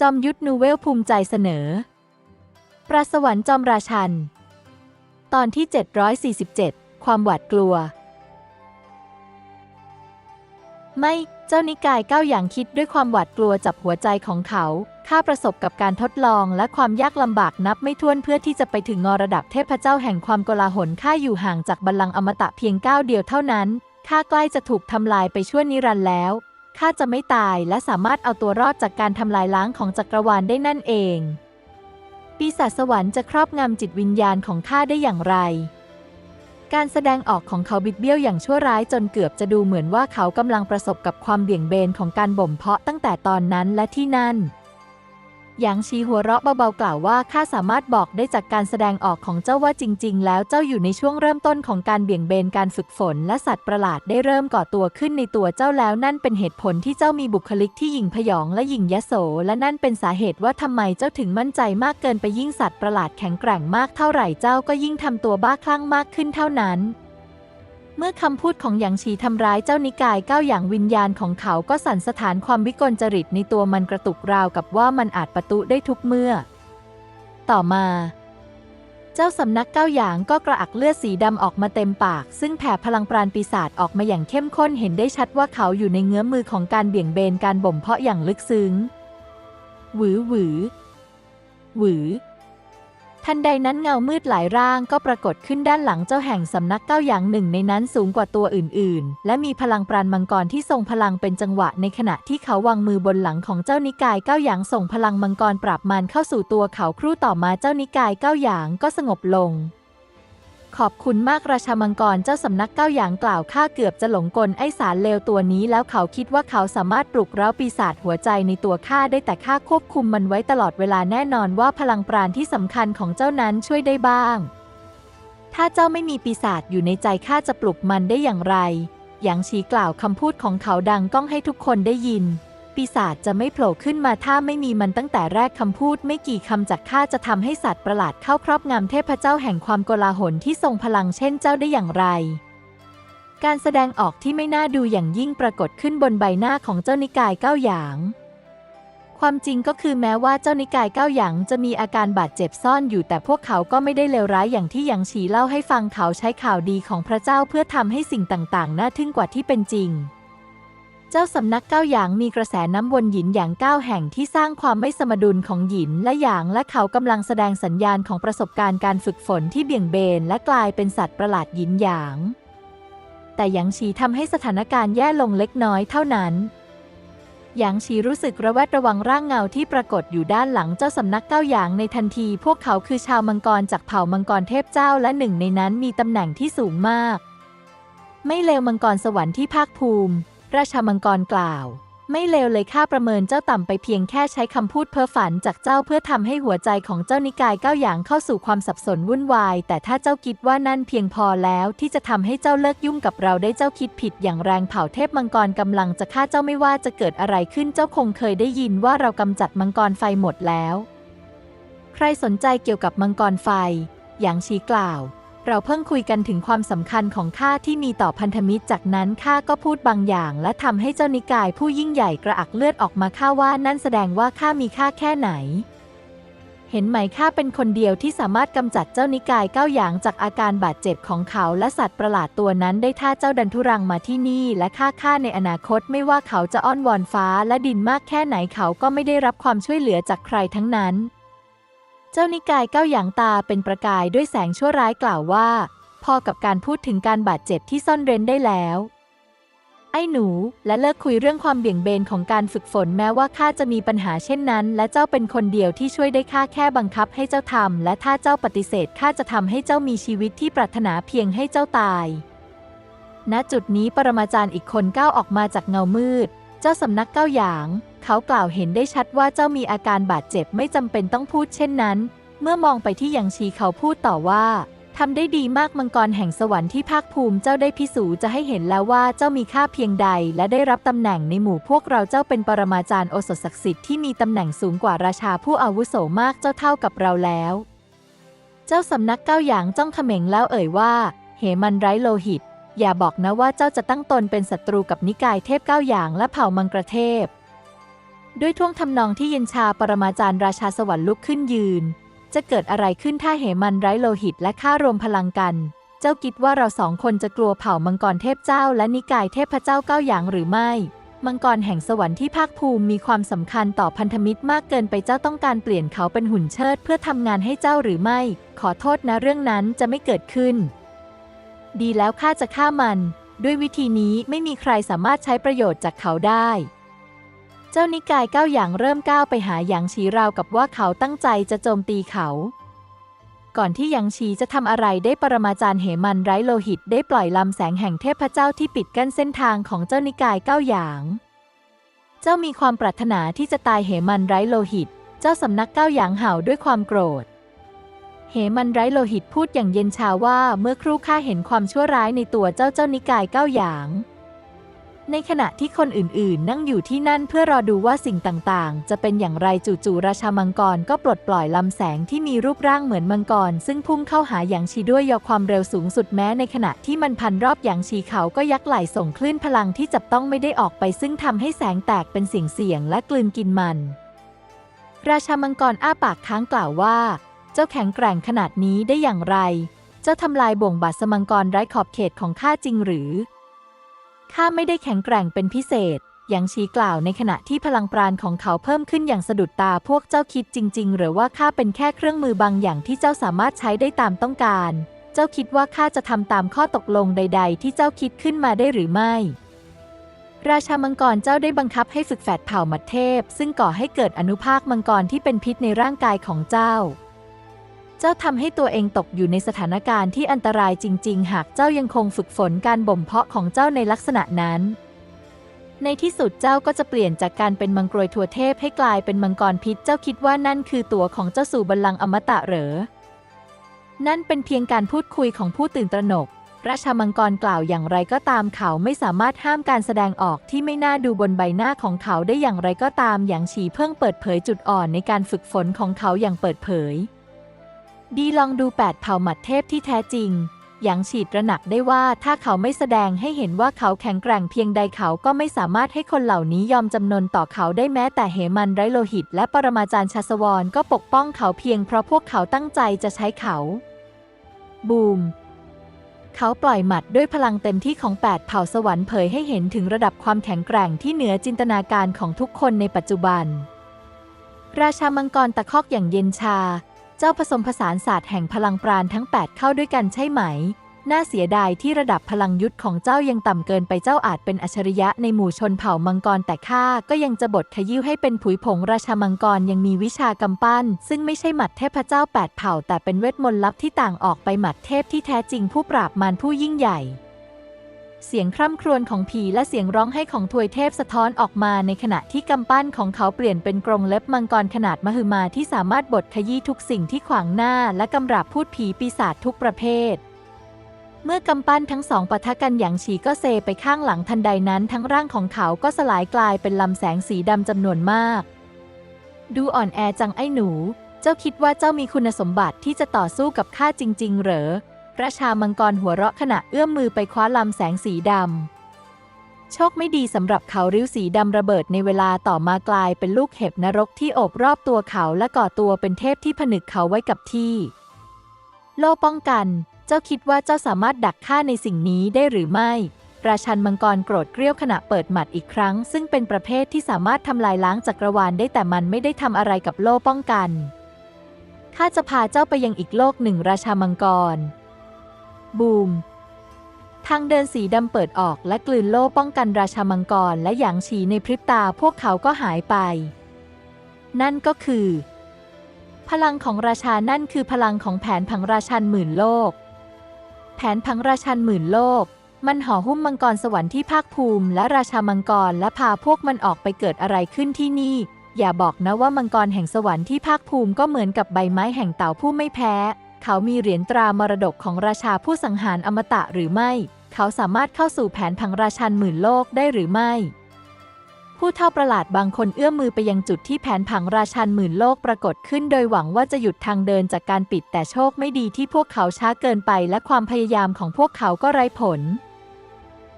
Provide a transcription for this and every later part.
จอมยุทธนูเวลภูมิใจเสนอ ปราสวรรค์จอมราชัน ตอนที่ 747 ความหวาดกลัว ไม่ เจ้านิกายก้าวอย่างคิดด้วยความหวาดกลัวจับหัวใจของเขาข้าประสบกับการทดลองและความยากลำบากนับไม่ถ้วนเพื่อที่จะไปถึงงอระดับเทพเจ้าแห่งความกลาหลข้าอยู่ห่างจากบัลลังก์อมตะเพียงก้าวเดียวเท่านั้นข้าใกล้จะถูกทำลายไปชั่วนิรันดร์แล้ว ข้าจะไม่ตายและสามารถเอาตัวรอดจากการทำลายล้างของจักรวาลได้นั่นเอง ปีศาจสวรรค์จะครอบงำจิตวิญญาณของข้าได้อย่างไร การแสดงออกของเขาบิดเบี้ยวอย่างชั่วร้ายจนเกือบจะดูเหมือนว่าเขากำลังประสบกับความเบี่ยงเบนของการบ่มเพาะตั้งแต่ตอนนั้นและที่นั่น หยางชีหัวเราะเบาๆกล่าวว่าข้าสามารถบอกได้จากการแสดงออกของเจ้าว่าจริง ๆ แล้วเจ้าอยู่ในช่วงเริ่มต้นของการเบี่ยงเบนการฝึกฝน และสัตว์ประหลาดได้เริ่มก่อตัวขึ้นในตัวเจ้าแล้วนั่นเป็นเหตุผลที่เจ้ามีบุคลิกที่หยิ่งพยองและหยิ่งยโส และนั่นเป็นสาเหตุว่าทำไมเจ้าถึงมั่นใจมากเกินไปยิ่งสัตว์ประหลาดแข็งแกร่งมากเท่าไหร่เจ้าก็ยิ่งทำตัวบ้าคลั่งมากขึ้นเท่านั้น เมื่อคำพูดของหยางชีทำร้ายเจ้านิกายก้าวอย่างวิญญาณของเขาก็สั่นสถานความวิกลจริตในตัวมันกระตุกราวกับว่ามันอาจประตุได้ทุกเมื่อ ต่อมา เจ้าสำนักก้าวหยางก็กระอักเลือดสีดำออกมาเต็มปาก ซึ่งแผ่พลังปราณปีศาจออกมาอย่างเข้มข้นเห็นได้ชัดว่าเขาอยู่ในเงื้อมือของการเบี่ยงเบนการบ่มเพาะอย่างลึกซึ้งหวือหวือหวือ ทันใดนั้นเงามืดหลายร่างก็ปรากฏขึ้นด้านหลังเจ้าแห่งสำนักเก้าอย่างหนึ่งในนั้นสูงกว่าตัวอื่น ๆ และมีพลังปราณมังกรที่ทรงพลังเป็นจังหวะในขณะที่เขาวางมือบนหลังของเจ้านิกายเก้าหยางส่งพลังมังกรปราบมันเข้าสู่ตัวเขาครู่ต่อมาเจ้านิกายเก้าหยางก็สงบลง ขอบคุณมากราชามังกรเจ้าสำนักเก้าหยางกล่าวข้าเกือบจะหลงกลไอสารเลวตัวนี้ แล้วเขาคิดว่าเขาสามารถปลุกเร้าปีศาจหัวใจในตัวข้าได้แต่ข้าควบคุมมันไว้ตลอดเวลาแน่นอนว่าพลังปราณที่สำคัญของเจ้านั้นช่วยได้บ้าง ถ้าเจ้าไม่มีปีศาจอยู่ในใจข้าจะปลุกมันได้อย่างไร หยางฉีกล่าวคำพูดของเขาดังก้องให้ทุกคนได้ยิน ปีศาจจะไม่โผล่ขึ้นมาถ้าไม่มีมันตั้งแต่แรกคำพูดไม่กี่คำจากข้าจะทำให้สัตว์ประหลาดเข้าครอบงำเทพเจ้าแห่งความโกลาหลที่ทรงพลังเช่นเจ้าได้อย่างไร การแสดงออกที่ไม่น่าดูอย่างยิ่งปรากฏขึ้นบนใบหน้าของเจ้านิกายเก้าหยาง ความจริงก็คือแม้ว่าเจ้านิกายเก้าหยางจะมีอาการบาดเจ็บซ่อนอยู่แต่พวกเขาก็ไม่ได้เลวร้ายอย่างที่หยางฉีเล่าให้ฟังเขาใช้ข่าวดีของพระเจ้าเพื่อทำให้สิ่งต่างๆ น่าทึ่งกว่าที่เป็นจริง เจ้าสำนักเก้าหยางมีกระแสน้ำวนหยินหยางเก้าแห่งที่สร้างความไม่สมดุลของหยินและหยางและเขากำลังแสดงสัญญาณของประสบการณ์การฝึกฝนที่เบี่ยงเบนและกลายเป็นสัตว์ประหลาดหยินหยาง แต่หยางฉีทำให้สถานการณ์แย่ลงเล็กน้อยเท่านั้นหยางฉีรู้สึกระแวดระวังร่างเงาที่ปรากฏอยู่ด้านหลังเจ้าสำนักเก้าหยางในทันที พวกเขาคือชาวมังกรจากเผ่ามังกรเทพเจ้าและหนึ่งในนั้นมีตำแหน่งที่สูงมาก ไม่เลวมังกรสวรรค์ที่ภาคภูมิ ราชามังกรกล่าว ไม่เลวเลยค่าประเมินเจ้าต่ำไปเพียงแค่ใช้คำพูดเพ้อฝันจากเจ้าเพื่อทำให้หัวใจของเจ้านิกายก้าวหยางเข้าสู่ความสับสนวุ่นวาย แต่ถ้าเจ้าคิดว่านั่นเพียงพอแล้วที่จะทำให้เจ้าเลิกยุ่งกับเราได้เจ้าคิดผิดอย่างแรงเผ่าเทพมังกรกำลังจะฆ่าเจ้าไม่ว่าจะเกิดอะไรขึ้นเจ้าคงเคยได้ยินว่าเรากำจัดมังกรไฟหมดแล้ว ใครสนใจเกี่ยวกับมังกรไฟอย่างชี้กล่าว เราเพิ่งคุยกันถึงความสำคัญของข้าที่มีต่อพันธมิตร จากนั้นข้าก็พูดบางอย่าง และทำให้เจ้านิกายผู้ยิ่งใหญ่กระอักเลือดออกมาข้าว่านั่นแสดงว่าข้ามีค่าแค่ไหน เห็นไหมข้าเป็นคนเดียวที่สามารถกำจัดเจ้านิกายเก้าหยางจากอาการบาดเจ็บของเขาและสัตว์ประหลาดตัวนั้นได้ถ้าเจ้าดันทุรังมาที่นี่ และข้าข้าในอนาคตไม่ว่าเขาจะอ้อนวอนฟ้าและดินมากแค่ไหนเขาก็ไม่ได้รับความช่วยเหลือจากใครทั้งนั้น เจ้านิกายเก้าหยางตาเป็นประกายด้วยแสงชั่วร้ายกล่าวว่า พอกับการพูดถึงการบาดเจ็บที่ซ่อนเร้นได้แล้ว ไอ้หนูและเลิกคุยเรื่องความเบี่ยงเบนของการฝึกฝนแม้ว่าข้าจะมีปัญหาเช่นนั้น และเจ้าเป็นคนเดียวที่ช่วยได้ข้าแค่บังคับให้เจ้าทำและถ้าเจ้าปฏิเสธข้าจะทำให้เจ้ามีชีวิตที่ปรารถนาเพียงให้เจ้าตายณจุดนี้ปรมาจารย์อีกคนก้าวออกมาจากเงามืด เจ้าสำนักเก้าหยาง เขากล่าวเห็นได้ชัดว่าเจ้ามีอาการบาดเจ็บไม่จำเป็นต้องพูดเช่นนั้น เมื่อมองไปที่หยางชีเขาพูดต่อว่าทำได้ดีมากมังกรแห่งสวรรค์ที่ภาคภูมิเจ้าได้พิสูจน์จะให้เห็นแล้วว่าเจ้ามีค่าเพียงใด และได้รับตำแหน่งในหมู่พวกเราเจ้าเป็นปรมาจารย์โอสถศักดิ์สิทธิ์ที่มีตำแหน่งสูงกว่าราชาผู้อาวุโสมากเจ้าเท่ากับเราแล้ว เจ้าสำนักเก้าหยางจ้องเขม็งแล้วเอ่ยว่า เหมันไร้โลหิต อย่าบอกนะว่าเจ้าจะตั้งตนเป็นศัตรูกับนิกายเทพเก้าหยางและเผ่ามังกรเทพ ด้วยท่วงทำนองที่เย็นชาปรมาจารย์ราชาสวรรค์ลุกขึ้นยืน จะเกิดอะไรขึ้นถ้าเหมันไร้โลหิตและข้ารวมพลังกัน เจ้าคิดว่าเราสองคนจะกลัวเผ่ามังกรเทพเจ้า และนิกายเทพเจ้าเก้าอย่างหรือไม่ มังกรแห่งสวรรค์ที่ภาคภูมิมีความสำคัญต่อพันธมิตรมากเกินไปเจ้าต้องการเปลี่ยนเขาเป็นหุ่นเชิด เพื่อทำงานให้เจ้าหรือไม่ ขอโทษนะเรื่องนั้นจะไม่เกิดขึ้น ดีแล้วข้าจะฆ่ามัน ด้วยวิธีนี้ไม่มีใครสามารถใช้ประโยชน์จากเขาได้ เจ้านิกายก้าวอย่างเริ่มก้าวไปหาหยางชีราวกับว่าเขาตั้งใจจะโจมตีเขา ก่อนที่หยางชีจะทำอะไรได้ปรมาจารย์เหมันไร้โลหิตได้ปล่อยลำแสงแห่งเทพเจ้าที่ปิดกั้นเส้นทางของเจ้านิกายก้าวหยาง เจ้ามีความปรารถนาที่จะตายเหมันไร้โลหิต เจ้าสำนักก้าวหยางเห่าด้วยความโกรธ เหมันไร้โลหิตพูดอย่างเย็นชาว่าเมื่อครู่ข้าเห็นความชั่วร้ายในตัวเจ้าเจ้านิกายเก้าวหยาง ในขณะที่คนอื่นๆ นั่งอยู่ที่นั่นเพื่อรอดูว่าสิ่งต่างๆ จะเป็นอย่างไรจู่ๆราชามังกรก็ปลดปล่อยลำแสงที่มีรูปร่างเหมือนมังกร ซึ่งพุ่งเข้าหาหยางชีด้วยยอความเร็วสูงสุดแม้ในขณะที่มันพันรอบหยางชีเขาก็ยักไหล่ส่งคลื่นพลังที่จับต้องไม่ได้ออกไป ซึ่งทำให้แสงแตกเป็นสียงเสียงๆและกลืนกินมัน ราชามังกรอ้าปากค้างกล่าวว่า เจ้าแข็งแกร่งขนาดนี้ได้อย่างไร เจ้าทำลายบ่งบาสมังกรไร้ขอบเขตของข้าจริงหรือ ข้าไม่ได้แข็งแกร่งเป็นพิเศษย่างชี้กล่าวในขณะที่พลังปราณของเขาเพิ่มขึ้นอย่างสะดุดตาพวกเจ้าคิดจริง ๆ หรือว่าข้าเป็นแค่เครื่องมือบางอย่างที่เจ้าสามารถใช้ได้ตามต้องการ เจ้าคิดว่าข้าจะทำตามข้อตกลงใด ๆ ที่เจ้าคิดขึ้นมาได้หรือไม่ราชามังกรเจ้าได้บังคับให้ฝึกแฝดเผ่ามัดเทพ ซึ่งก่อให้เกิดอนุภาคมังกรที่เป็นพิษในร่างกายของเจ้า เจ้าทำให้ตัวเองตกอยู่ในสถานการณ์ที่อันตรายจริง ๆ หากเจ้ายังคงฝึกฝนการบ่มเพาะของเจ้าในลักษณะนั้น ในที่สุดเจ้าก็จะเปลี่ยนจากการเป็นมังกรทัวเทพให้กลายเป็นมังกรพิษ เจ้าคิดว่านั่นคือตัวของเจ้าสู่บัลลังก์อมตะเหรอ นั่นเป็นเพียงการพูดคุยของผู้ตื่นตระหนกราชามังกรกล่าวอย่างไรก็ตามเขาไม่สามารถห้ามการแสดงออกที่ไม่น่าดูบนใบหน้าของเขาได้อย่างไรก็ตามอย่างฉีเพิ่งเปิดเผยจุดอ่อนในการฝึกฝนของเขาอย่างเปิดเผย ดีลองดูแปดเผ่าหมัดเทพที่แท้จริง อย่างฉีดระหนักได้ว่าถ้าเขาไม่แสดงให้เห็นว่าเขาแข็งแกร่งเพียงใดเขาก็ไม่สามารถให้คนเหล่านี้ยอมจำนนต่อเขาได้แม้แต่เหมันไรโลหิต และปรมาจารย์ชาสวรก็ปกป้องเขาเพียงเพราะพวกเขาตั้งใจจะใช้เขา บูมเขาปล่อยหมัดด้วยพลังเต็มที่ของแปดเผ่าสวรรค์เผยให้เห็นถึงระดับความแข็งแกร่งที่เหนือจินตนาการของทุกคนในปัจจุบัน ราชามังกรตะคอกอย่างเย็นชา เจ้าผสมผสานศาสตร์แห่งพลังปราณทั้ง 8 เข้าด้วยกันใช่ไหม น่าเสียดายที่ระดับพลังยุทธของเจ้ายังต่ำเกินไปเจ้าอาจเป็นอัจฉริยะในหมู่ชนเผ่ามังกรแต่ข้าก็ยังจะบดขยิ้วให้เป็นผุยผงราชามังกรยังมีวิชากำปั้น ซึ่งไม่ใช่หมัดเทพเจ้าแปดเผ่า แต่เป็นเวทมนต์ลับที่ต่างออกไปหมัดเทพที่แท้จริงผู้ปราบมารผู้ยิ่งใหญ่ เสียงคร่ำครวญของผีและเสียงร้องไห้ของทวยเทพสะท้อนออกมาในขณะที่กำปั้นของเขาเปลี่ยนเป็นกรงเล็บมังกรขนาดมหึมาที่สามารถบดขยี้ทุกสิ่งที่ขวางหน้าและกำราบพูดผีปีศาจทุกประเภท เมื่อกำปั้นทั้งสองปะทะกันอย่างฉีก็เซไปข้างหลังทันใดนั้นทั้งร่างของเขาก็สลายกลายเป็นลำแสงสีดำจำนวนมาก ดูอ่อนแอจังไอ้หนู เจ้าคิดว่าเจ้ามีคุณสมบัติที่จะต่อสู้กับข้าจริง ๆ เหรอ ราชามังกรหัวเราะขณะเอื้อมมือไปคว้าลำแสงสีดำ โชคไม่ดีสำหรับเขาริ้วสีดำระเบิดในเวลาต่อมากลายเป็นลูกเห็บนรกที่โอบรอบตัวเขาและก่อตัวเป็นเทพที่ผนึกเขาไว้กับที่ โลป้องกัน เจ้าคิดว่าเจ้าสามารถดักฆ่าในสิ่งนี้ได้หรือไม่ ราชันมังกรโกรธเกรี้ยวขณะเปิดหมัดอีกครั้ง ซึ่งเป็นประเภทที่สามารถทำลายล้างจักรวาลได้แต่มันไม่ได้ทำอะไรกับโลป้องกันข้าจะพาเจ้าไปยังอีกโลกหนึ่งราชามังกร บูม ทางเดินสีดำเปิดออกและกลืนโล่ป้องกันราชามังกรและหยางฉีในพริบตาพวกเขาก็หายไป นั่นก็คือ พลังของราชานั่นคือพลังของแผนผังราชันหมื่นโลก แผนผังราชันหมื่นโลก มันห่อหุ้มมังกรสวรรค์ที่ภาคภูมิ และราชามังกรและพาพวกมันออกไปเกิดอะไรขึ้นที่นี่ อย่าบอกนะว่ามังกรแห่งสวรรค์ที่ภาคภูมิก็เหมือนกับใบไม้แห่งเต่าผู้ไม่แพ้ เขามีเหรียญตรามรดกของราชาผู้สังหารอมตะหรือไม่ เขาสามารถเข้าสู่แผนผังราชันหมื่นโลกได้หรือไม่ ผู้เท่าประหลาดบางคนเอื้อมมือไปยังจุดที่แผนผังราชันหมื่นโลกปรากฏขึ้น โดยหวังว่าจะหยุดทางเดินจากการปิดแต่โชคไม่ดีที่พวกเขาช้าเกินไปและความพยายามของพวกเขาก็ไร้ผล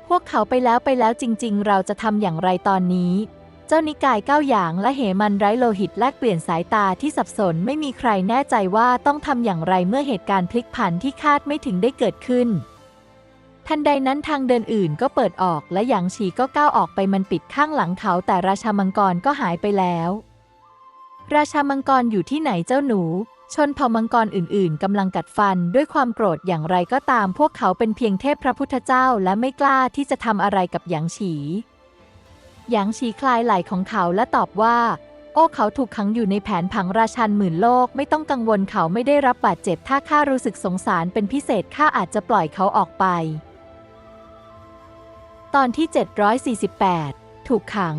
พวกเขาไปแล้วไปแล้วจริง ๆ เราจะทำอย่างไรตอนนี้ จ้านิกายเก้าอย่างและเหมันไร้โลหิตแลกเปลี่ยนสายตาที่สับสนไม่มีใครแน่ใจว่าต้องทำอย่างไรเมื่อเหตุการณ์พลิกผันที่คาดไม่ถึงได้เกิดขึ้น ทันใดนั้นทางเดินอื่นก็เปิดออกและหยางฉีก็ก้าวออกไปมันปิดข้างหลังเขาแต่ราชามังกรก็หายไปแล้ว ราชามังกรอยู่ที่ไหนเจ้าหนู ชนเผ่ามังกรอื่น ๆกำลังกัดฟันด้วยความโกรธอย่างไรก็ตามพวกเขาเป็นเพียงเทพพระพุทธเจ้าและไม่กล้าที่จะทำอะไรกับหยางฉี หยางฉีคลายไหล่ของเขาและตอบว่า โอ้เขาถูกขังอยู่ในแผนผังราชันหมื่นโลก ไม่ต้องกังวลเขาไม่ได้รับบาดเจ็บถ้าข้ารู้สึกสงสารเป็นพิเศษข้าอาจจะปล่อยเขาออกไป ตอนที่ 748 ถูกขัง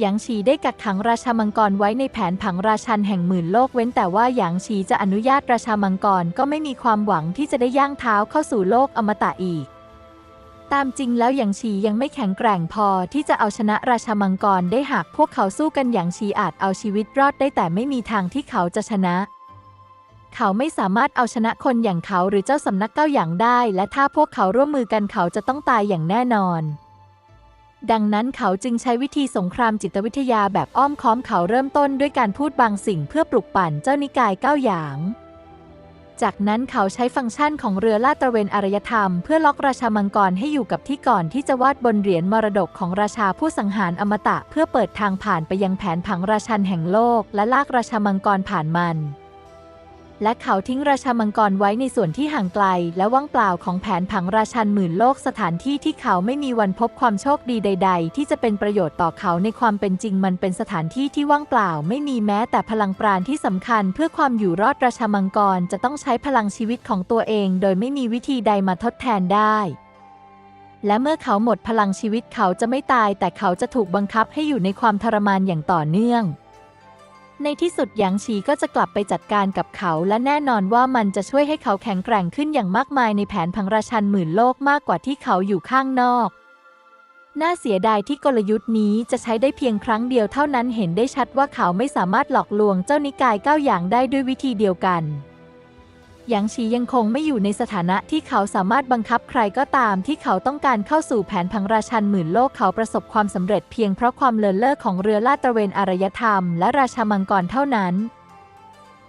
หยางฉีได้กักขังราชามังกรไว้ในแผนผังราชันแห่งหมื่นโลกเว้นแต่ว่าหยางฉีจะอนุญาตราชามังกรก็ไม่มีความหวังที่จะได้ย่างเท้าเข้าสู่โลกอมตะอีก ตามจริงแล้วหยางฉียังไม่แข็งแกร่งพอที่จะเอาชนะราชมังกรได้หากพวกเขาสู้กันหยางฉีอาจเอาชีวิตรอดได้แต่ไม่มีทางที่เขาจะชนะ เขาไม่สามารถเอาชนะคนอย่างเขาหรือเจ้าสำนักเก้าอย่างได้ และถ้าพวกเขาร่วมมือกันเขาจะต้องตายอย่างแน่นอน ดังนั้นเขาจึงใช้วิธีสงครามจิตวิทยาแบบอ้อมค้อมเขาเริ่มต้นด้วยการพูดบางสิ่งเพื่อปลุกปั่นเจ้านิกายเก้าอย่าง จากนั้นเขาใช้ฟังก์ชันของเรือลาดตระเวนอารยธรรม เพื่อล็อกราชามังกรให้อยู่กับที่ก่อนที่จะวาดบนเหรียญมรดกของราชาผู้สังหารอมตะ เพื่อเปิดทางผ่านไปยังแผนผังราชันแห่งโลก และลากราชามังกรผ่านมัน และเขาทิ้งราชามังกรไว้ในส่วนที่ห่างไกล และว่างเปล่าของแผนผังราชันหมื่นโลกสถานที่ที่เขาไม่มีวันพบความโชคดีใด ๆ ที่จะเป็นประโยชน์ต่อเขาในความเป็นจริงมันเป็นสถานที่ที่ว่างเปล่า ไม่มีแม้แต่พลังปราณที่สำคัญ เพื่อความอยู่รอดราชามังกรจะต้องใช้พลังชีวิตของตัวเอง โดยไม่มีวิธีใดมาทดแทนได้และเมื่อเขาหมดพลังชีวิตเขาจะไม่ตาย แต่เขาจะถูกบังคับให้อยู่ในความทรมานอย่างต่อเนื่อง ในที่สุดหยางฉีก็จะกลับไปจัดการกับเขา และแน่นอนว่ามันจะช่วยให้เขาแข็งแกร่งขึ้นอย่างมากมายในแผนพังราชันหมื่นโลกมากกว่าที่เขาอยู่ข้างนอก น่าเสียดายที่กลยุทธ์นี้จะใช้ได้เพียงครั้งเดียวเท่านั้นเห็นได้ชัดว่าเขาไม่สามารถหลอกลวงเจ้านิกายเก้าอย่างได้ด้วยวิธีเดียวกัน หยางฉียังคงไม่อยู่ในสถานะที่เขาสามารถบังคับใครก็ตามที่เขาต้องการเข้าสู่แผนพังราชันหมื่นโลกเขาประสบความสำเร็จเพียงเพราะความเลินเล่อของเรือลาดตระเวนอารยธรรมและราชามังกรเท่านั้น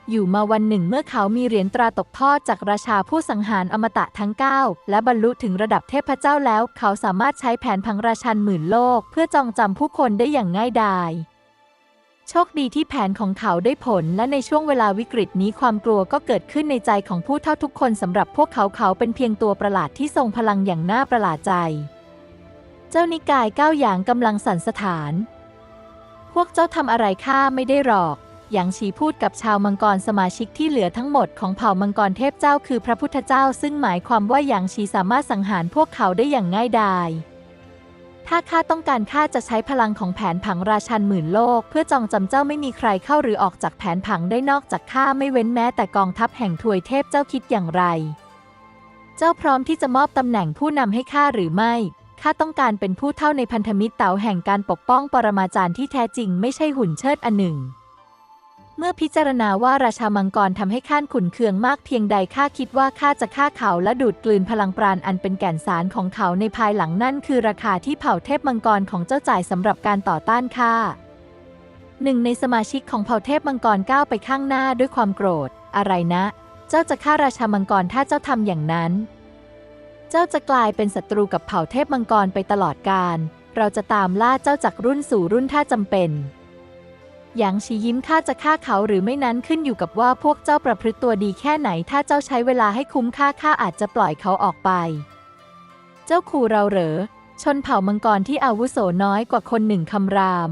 อยู่มาวันหนึ่งเมื่อเขามีเหรียญตราตกทอดจากราชาผู้สังหารอมตะทั้ง 9 และบรรลุถึงระดับเทพเจ้าแล้ว เขาสามารถใช้แผนพังราชันหมื่นโลก เพื่อจองจำผู้คนได้อย่างง่ายดาย โชคดีที่แผนของเขาได้ผลและในช่วงเวลาวิกฤตนี้ความกลัวก็เกิดขึ้นในใจของผู้เท่าทุกคนสำหรับพวกเขาเขาเป็นเพียงตัวประหลาดที่ทรงพลังอย่างน่าประหลาดใจ เจ้านิกายก้าอย่างกำลังสั่นสถาน พวกเจ้าทำอะไรข้าไม่ได้หรอกหยางฉีพูดกับชาวมังกรสมาชิกที่เหลือทั้งหมดของเผ่ามังกรเทพเจ้าคือพระพุทธเจ้า ซึ่งหมายความว่าหยางฉีสามารถสังหารพวกเขาได้อย่างง่ายดาย ถ้าข้าต้องการข้าจะใช้พลังของแผนผังราชันหมื่นโลก เพื่อจองจำเจ้าไม่มีใครเข้าหรือออกจากแผนผังได้นอกจากข้าไม่เว้นแม้แต่กองทัพแห่งถวยเทพเจ้าคิดอย่างไร เจ้าพร้อมที่จะมอบตำแหน่งผู้นำให้ข้าหรือไม่ข้าต้องการเป็นผู้เท่าในพันธมิตรเต๋าแห่งการปกป้องปรมาจารย์ที่แท้จริงไม่ใช่หุ่นเชิดอันหนึ่ง เมื่อพิจารณาว่าราชามังกรทำให้ข้านขุนเคืองมากเพียงใดข้าคิดว่าข้าจะฆ่าเขาและดูดกลืนพลังปราณอันเป็นแก่นสารของเขาในภายหลังนั่นคือราคาที่เผ่าเทพมังกรของเจ้าจ่ายสำหรับการต่อต้านข้าหนึ่งในสมาชิกของเผ่าเทพมังกรก้าวไปข้างหน้าด้วยความโกรธ อะไรนะ เจ้าจะฆ่าราชามังกรถ้าเจ้าทำอย่างนั้น เจ้าจะกลายเป็นศัตรูกับเผ่าเทพมังกรไปตลอดกาลเราจะตามล่าเจ้าจากรุ่นสู่รุ่นถ้าจำเป็น หยางชียิ้มข้าจะฆ่าเขาหรือไม่นั้นขึ้นอยู่กับว่าพวกเจ้าประพฤติตัวดีแค่ไหน ถ้าเจ้าใช้เวลาให้คุ้มค่าข้าอาจจะปล่อยเขาออกไป เจ้าขู่เราเหรอ ชนเผ่ามังกรที่อาวุโสน้อยกว่าคนหนึ่งคำราม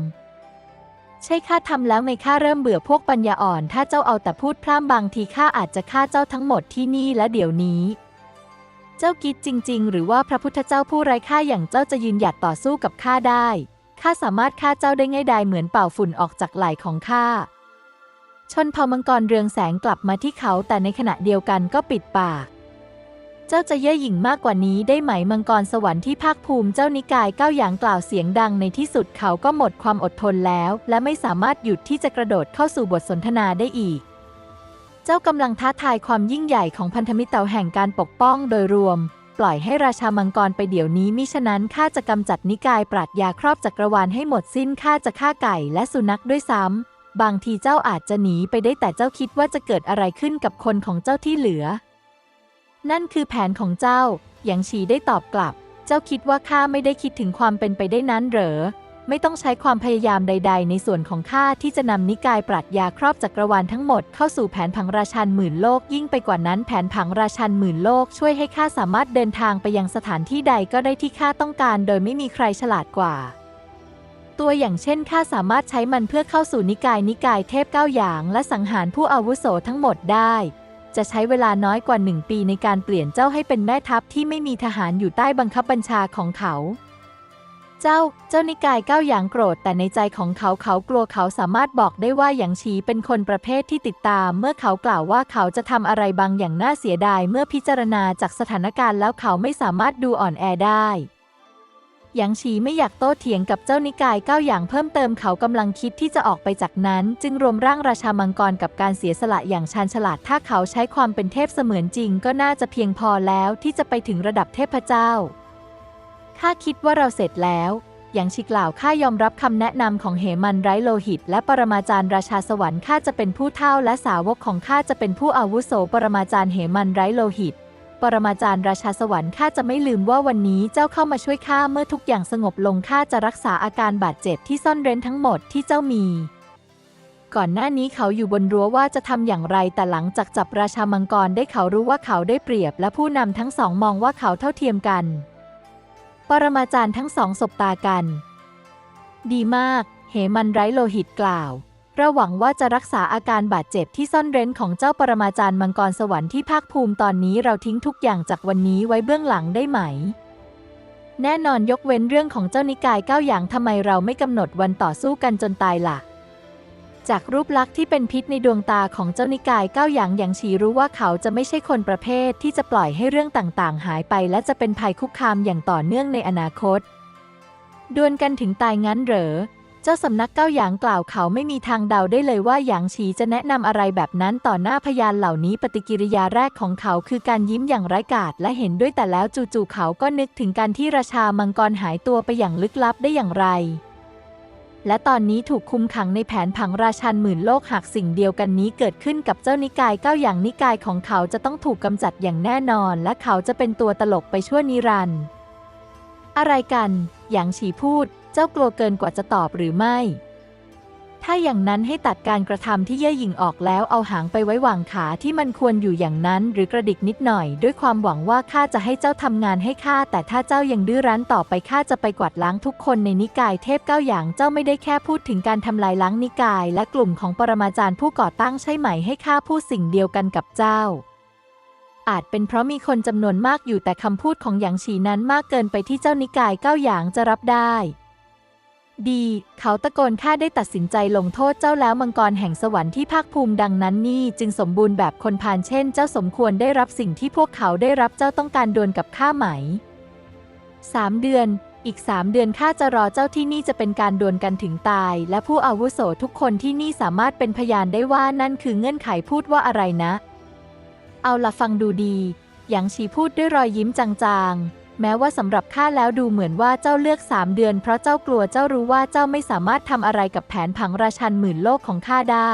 ใช่ข้าทำแล้วไงข้าเริ่มเบื่อพวกปัญญาอ่อน ถ้าเจ้าเอาแต่พูดพร่ำบางทีข้าอาจจะฆ่าเจ้าทั้งหมดที่นี่และเดี๋ยวนี้เจ้าคิดจริง ๆ หรือว่าพระพุทธเจ้าผู้ไร้ค่าอย่างเจ้าจะยืนหยัดต่อสู้กับข้าได้ ข้าสามารถฆ่าเจ้าได้ง่ายดายเหมือนเป่าฝุ่นออกจากไหล่ของข้า ชนเผ่ามังกรเรืองแสงกลับมาที่เขาแต่ในขณะเดียวกันก็ปิดปาก เจ้าจะเย่อหยิ่งมากกว่านี้ได้ไหมมังกรสวรรค์ที่ภาคภูมิเจ้านิกายก้าวอย่างกล่าวเสียงดังในที่สุดเขาก็หมดความอดทนแล้ว และไม่สามารถหยุดที่จะกระโดดเข้าสู่บทสนทนาได้อีก เจ้ากำลังท้าทายความยิ่งใหญ่ของพันธมิตรเต่าแห่งการปกป้องโดยรวม ปล่อยให้ราชามังกรไปเดี๋ยวนี้มิฉะนั้นข้าจะกำจัดนิกายปรัชญาครอบจักรวาลให้หมดสิ้นข้าจะฆ่าไก่และสุนัขด้วยซ้ำ บางทีเจ้าอาจจะหนีไปได้แต่เจ้าคิดว่าจะเกิดอะไรขึ้นกับคนของเจ้าที่เหลือ นั่นคือแผนของเจ้าหยางฉีได้ตอบกลับ เจ้าคิดว่าข้าไม่ได้คิดถึงความเป็นไปได้นั้นเหรอ ไม่ต้องใช้ความพยายามใด ๆ ในส่วนของข้าที่จะนำนิกายปรัชญาครอบจักรวาลทั้งหมดเข้าสู่แผนผังราชันหมื่นโลก ยิ่งไปกว่านั้นแผนผังราชันหมื่นโลก ช่วยให้ข้าสามารถเดินทางไปยังสถานที่ใดก็ได้ที่ข้าต้องการ โดยไม่มีใครฉลาดกว่า ตัวอย่างเช่นข้าสามารถใช้มันเพื่อเข้าสู่นิกายนิกายเทพเก้าอย่าง และสังหารผู้อาวุโสทั้งหมดได้จะใช้เวลาน้อยกว่าหนึ่งปีในการเปลี่ยนเจ้าให้เป็นแม่ทัพที่ไม่มีทหารอยู่ใต้บังคับบัญชาของเขา เจ้า เจ้านิกายก้าวอย่างโกรธ แต่ในใจของเขาเขากลัวเขาสามารถบอกได้ว่าหยางชีเป็นคนประเภทที่ติดตาม เมื่อเขากล่าวว่าเขาจะทำอะไรบางอย่างน่าเสียดาย เมื่อพิจารณาจากสถานการณ์แล้วเขาไม่สามารถดูอ่อนแอได้หยางชีไม่อยากโต้เถียงกับเจ้านิกายก้าอย่างเพิ่มเติมเขากำลังคิดที่จะออกไปจากนั้น จึงรวมร่างราชามังกรกับการเสียสละอย่างชาญฉลาดถ้าเขาใช้ความเป็นเทพเสมือนจริง ก็น่าจะเพียงพอแล้วที่จะไปถึงระดับเทพเจ้า ข้าคิดว่าเราเสร็จแล้ว อย่างชิกล่าวข้ายอมรับคำแนะนำของเหมันไร้โลหิต และปรมาจารย์ราชาสวรรค์ข้าจะเป็นผู้เท่าและสาวกของข้าจะเป็นผู้อาวุโสปรมาจารย์เหมันไร้โลหิต ปรมาจารย์ราชาสวรรค์ข้าจะไม่ลืมว่าวันนี้เจ้าเข้ามาช่วยข้าเมื่อทุกอย่างสงบลงข้าจะรักษาอาการบาดเจ็บที่ซ่อนเร้นทั้งหมดที่เจ้ามีก่อนหน้านี้เขาอยู่บนรั้วว่าจะทำอย่างไร แต่หลังจากจับราชามังกรได้เขารู้ว่าเขาได้เปรียบ และผู้นำทั้งสองมองว่าเขาเท่าเทียมกัน ปรมาจารย์ทั้งสองสบตากัน ดีมาก เหมันไร้โลหิตกล่าวเราหวังว่าจะรักษาอาการบาดเจ็บที่ซ่อนเร้นของเจ้าปรมาจารย์มังกรสวรรค์ที่ภาคภูมิตอนนี้เราทิ้งทุกอย่างจากวันนี้ไว้เบื้องหลังได้ไหม แน่นอนยกเว้นเรื่องของเจ้านิกายเก้าอย่างทำไมเราไม่กำหนดวันต่อสู้กันจนตายล่ะ จากรูปลักษณ์ที่เป็นพิษในดวงตาของเจ้านิกายเก้าอย่างอย่างฉีรู้ว่าเขาจะไม่ใช่คนประเภทที่จะปล่อยให้เรื่องต่างๆ หายไป และจะเป็นภัยคุกคามอย่างต่อเนื่องในอนาคต ดวลกันถึงตายงั้นเหรอ เจ้าสำนักเก้าหยางกล่าวเขาไม่มีทางเดาได้เลยว่าหยางฉีจะแนะนำอะไรแบบนั้นต่อหน้าพยานเหล่านี้ปฏิกิริยาแรกของเขาคือการยิ้มอย่างไร้กาศและเห็นด้วยแต่แล้วจู่ๆเขาก็นึกถึงการที่ราชามังกรหายตัวไปอย่างลึกลับได้อย่างไร และตอนนี้ถูกคุมขังในแผนผังราชันหมื่นโลกหากสิ่งเดียวกันนี้เกิดขึ้นกับเจ้านิกายเก้าอย่างนิกายของเขาจะต้องถูกกำจัดอย่างแน่นอน และเขาจะเป็นตัวตลกไปชั่วนิรันดร์อะไรกันหยางฉีพูด เจ้ากลัวเกินกว่าจะตอบหรือไม่ ถ้าอย่างนั้นให้ตัดการกระทำที่เย่อหยิ่งออกแล้วเอาหางไปไว้วางขาที่มันควรอยู่อย่างนั้น หรือกระดิกนิดหน่อย ด้วยความหวังว่าข้าจะให้เจ้าทำงานให้ข้าแต่ถ้าเจ้ายังดื้อรั้นต่อไปข้าจะไปกวาดล้างทุกคนในนิกายเทพเก้าอย่างเจ้าไม่ได้แค่พูดถึงการทำลายล้างนิกาย และกลุ่มของปรมาจารย์ผู้ก่อตั้งใช่ไหมให้ข้าพูดสิ่งเดียวกันกับเจ้าอาจเป็นเพราะมีคนจำนวนมากอยู่แต่คำพูดของหยางฉีนั้นมากเกินไปที่เจ้านิกายเก้าหยางจะรับได้ ดี เขาตะโกนข้าได้ตัดสินใจลงโทษเจ้าแล้วมังกรแห่งสวรรค์ที่ภาคภูมิดังนั้นนี่จึงสมบูรณ์แบบคนพาลเช่น เจ้าสมควรได้รับสิ่งที่พวกเขาได้รับเจ้าต้องการดวลกับข้าไหมสามเดือน อีกสามเดือนข้าจะรอเจ้าที่นี่จะเป็นการดวลกันถึงตาย และผู้อาวุโสทุกคนที่นี่สามารถเป็นพยานได้ว่านั่นคือเงื่อนไขพูดว่าอะไรนะ เอาละฟังดูดีหยางฉีพูดด้วยรอยยิ้มจางๆ แม้ว่าสำหรับข้าแล้วดูเหมือนว่าเจ้าเลือกสามเดือน เพราะเจ้ากลัวเจ้ารู้ว่าเจ้าไม่สามารถทำอะไรกับแผนผังราชันหมื่นโลกของข้าได้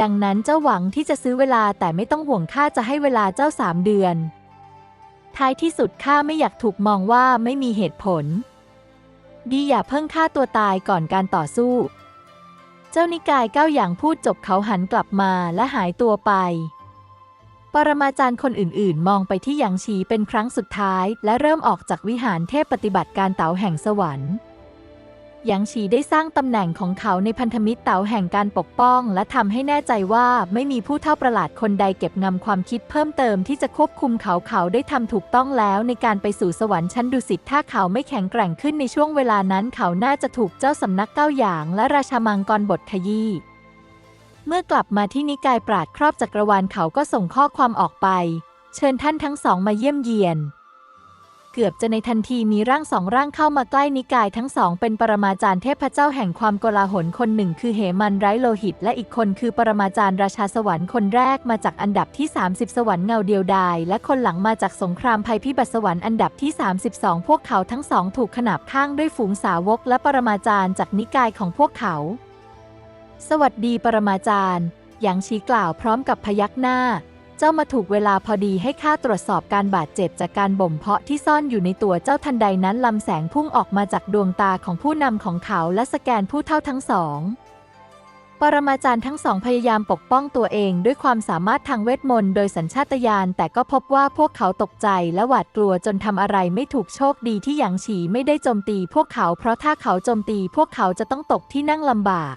ดังนั้นเจ้าหวังที่จะซื้อเวลาแต่ไม่ต้องห่วงข้าจะให้เวลาเจ้าสามเดือน ท้ายที่สุดข้าไม่อยากถูกมองว่าไม่มีเหตุผล ดีอย่าเพิ่งฆ่าตัวตายก่อนการต่อสู้ เจ้านิกายเก้าอย่างพูดจบเขาหันกลับมาและหายตัวไป ปรมาจารย์คนอื่นๆ มองไปที่หยางฉีเป็นครั้งสุดท้าย และเริ่มออกจากวิหารเทพปฏิบัติการเต๋าแห่งสวรรค์หยางฉีได้สร้างตำแหน่งของเขาในพันธมิตรเต๋าแห่งการปกป้อง และทำให้แน่ใจว่าไม่มีผู้เท่าประหลาดคนใดเก็บงำความคิดเพิ่มเติมที่จะควบคุมเขาเขาได้ทำถูกต้องแล้วในการไปสู่สวรรค์ชั้นดุสิตถ้าเขาไม่แข็งแกร่งขึ้นในช่วงเวลานั้น เขาน่าจะถูกเจ้าสำนักเก้าหยาง และราชามังกรบทขยี้ เมื่อกลับมาที่นิกายปราดครอบจักรวาลเขาก็ส่งข้อความออกไป เชิญท่านทั้งสองมาเยี่ยมเยียน เกือบจะในทันทีมีร่างสองร่างเข้ามาใกล้นิกายทั้งสอง เป็นปรมาจารย์เทพเจ้าแห่งความโกลาหลคนหนึ่ง คือเหมันไร้โลหิต และอีกคนคือปรมาจารย์ราชาสวรรค์คนแรกมาจากอันดับที่ 30 สวรรค์เงาเดียวดาย และคนหลังมาจากสงครามภัยพิบัติสวรรค์อันดับที่ 32 พวกเขาทั้งสองถูกขนาบข้างด้วยฝูงสาวก และปรมาจารย์จากนิกายของพวกเขา สวัสดีปรมาจารย์หยางชีกล่าวพร้อมกับพยักหน้า เจ้ามาถูกเวลาพอดีให้ข้าตรวจสอบการบาดเจ็บจากการบ่มเพาะที่ซ่อนอยู่ในตัวเจ้าทันใดนั้นลำแสงพุ่งออกมาจากดวงตาของผู้นำของเขาและสแกนผู้เท่าทั้งสอง ปรมาจารย์ทั้งสองพยายามปกป้องตัวเองด้วยความสามารถทางเวทมนต์โดยสัญชาตญาณแต่ก็พบว่าพวกเขาตกใจและหวาดกลัวจนทำอะไรไม่ถูกโชคดีที่หยางฉีไม่ได้โจมตีพวกเขาเพราะถ้าเขาโจมตีพวกเขาจะต้องตกที่นั่งลำบาก